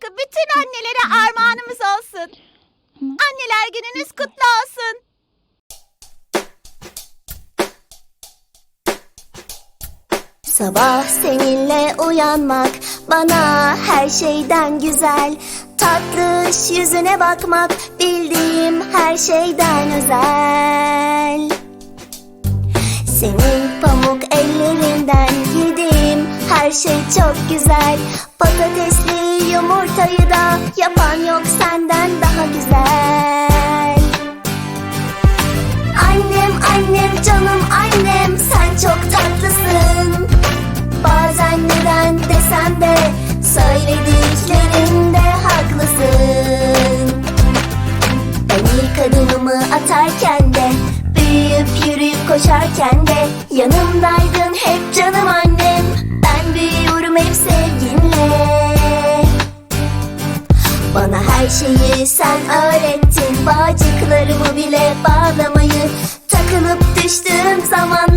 şarkı bütün annelere armağanımız olsun. Anneler gününüz kutlu olsun. Sabah seninle uyanmak bana her şeyden güzel Tatlış yüzüne bakmak bildiğim her şeyden özel Senin pamuk ellerinden yediğim her şey çok güzel Patatesli da yapan yok senden daha güzel. Annem annem canım annem sen çok tatlısın. Bazen neden desem de söylediklerinde haklısın. Ben ilk adımımı atarken de büyüyüp yürüyüp koşarken de yanımdaydın hep canım annem Her şeyi sen öğrettin. Bağcıklarımı bile bağlamayı. Takılıp düştüğüm zaman